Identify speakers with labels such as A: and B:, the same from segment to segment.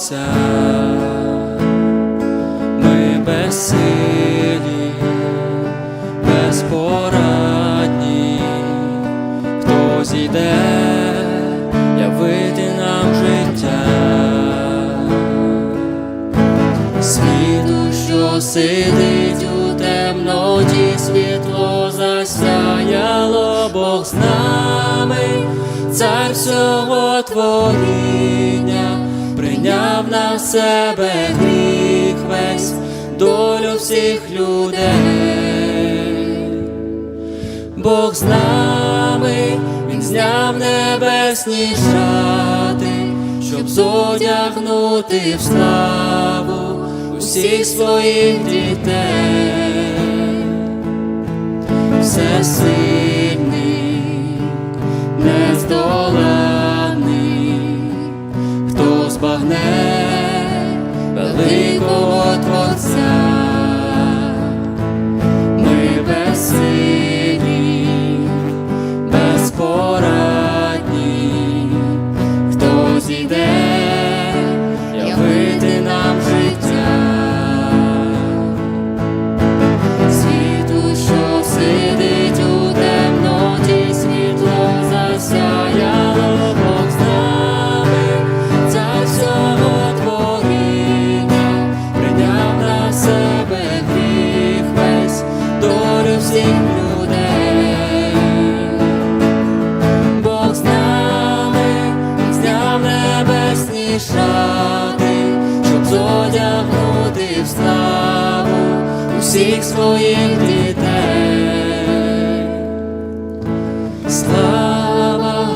A: серця, ми безсилі, безпорадні, хто зійде, явити нам життя, світу, що сидить у темноті, світло засяяло Бог з нами. Цар всього творіння на себе гріх весь, долю всіх людей. Бог з нами, Він зняв небесні шати, щоб зодягнути в славу усіх своїх дітей. Всесильний, небесні шати, щоб зодягнути в славу усіх своїх дітей. Слава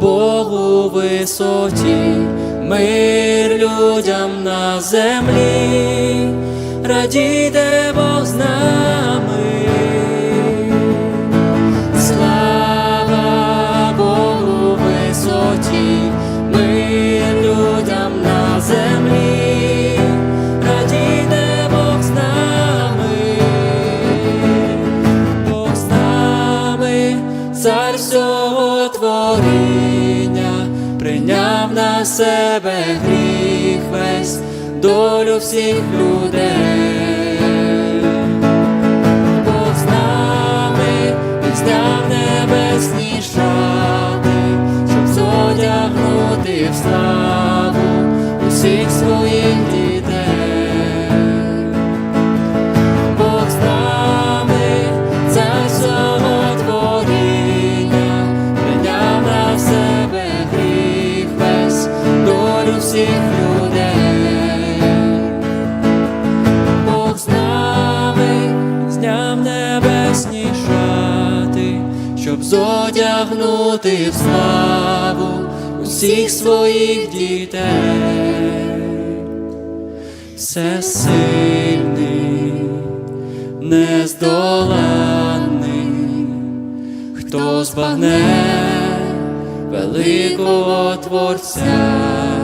A: Богу висоті, мир людям на землі, радійте Бог з нами. Цар всього творіння, прийняв на себе гріх весь, долю всіх людей. Бог з нами, Він зняв небесні шати, щоб зодягнути в славу усіх своїх дітей. Щоб зодягнути в славу усіх своїх дітей всесильний, нездоланий, хто збагне великого Творця.